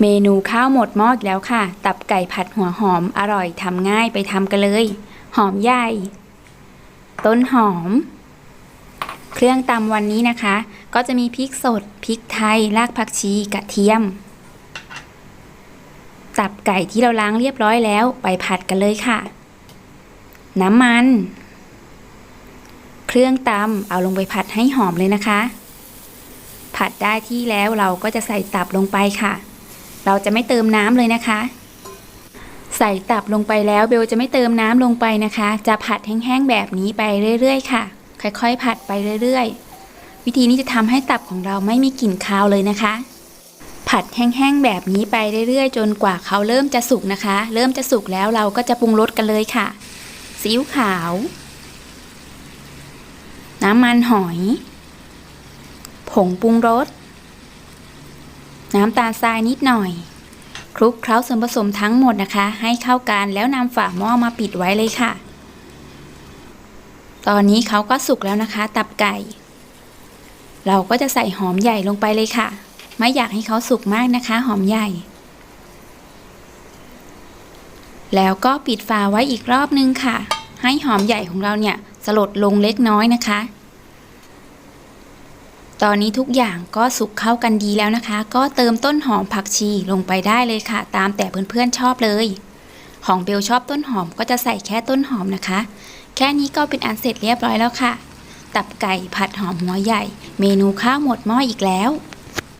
เมนูข้าวหมดหม้ออีกแล้วค่ะ ตับไก่ผัดหัวหอมอร่อยทำง่ายไปทำกันเลย หอมใหญ่ ต้นหอม เครื่องตำวันนี้นะคะ ก็จะมีพริกสดพริกไทยรากผักชีกระเทียม ตับไก่ที่เราล้างเรียบร้อยแล้วไปผัดกันเลยค่ะ น้ำมัน เครื่องตำเอาลงไปผัดให้หอมเลยนะคะ ผัดได้ที่แล้วเราก็จะใส่ตับลงไปค่ะ เราจะไม่เติมน้ำเลยนะคะ ใส่ตับลงไปแล้วเบลจะไม่เติมน้ำลงไปนะคะ จะผัดแห้งๆแบบนี้ไปเรื่อยๆค่ะ ค่อยๆ ผัดไปเรื่อยๆ วิธีนี้จะทำให้ตับของเราไม่มีกลิ่นคาวเลยนะคะ ผัดแห้งๆแบบนี้ไปเรื่อยๆ จนกว่าเขาเริ่มจะสุกนะคะ เริ่มจะสุกแล้วเราก็จะปรุงรสกันเลยค่ะซีอิ๊วขาว น้ำมันหอย ผงปรุงรส น้ำตาลทรายนิดหน่อย คลุกเคล้าส่วนผสมทั้งหมดนะคะ ให้เข้ากันแล้วนำฝาหม้อมาปิดไว้เลยค่ะ ตอนนี้เขาก็สุกแล้วนะคะ ตับไก่ เราก็จะใส่หอมใหญ่ลงไปเลยค่ะ ไม่อยากให้เขาสุกมากนะคะ หอมใหญ่ แล้วก็ปิดฝาไว้อีกรอบนึงค่ะ ให้หอมใหญ่ของเราเนี่ยสลดลงเล็กน้อยนะคะ ตอนนี้ทุกอย่างก็สุกเข้ากันดีแล้วนะคะ ก็เติมต้นหอมผักชีลงไปได้เลยค่ะ ตามแต่เพื่อนๆชอบเลย ของเบลชอบต้นหอมก็จะใส่แค่ต้นหอมนะคะ แค่นี้ก็เป็นอันเสร็จเรียบร้อยแล้วค่ะ ตับไก่ผัดหอมหัวใหญ่ เมนูข้าวหมดหม้ออีกแล้ว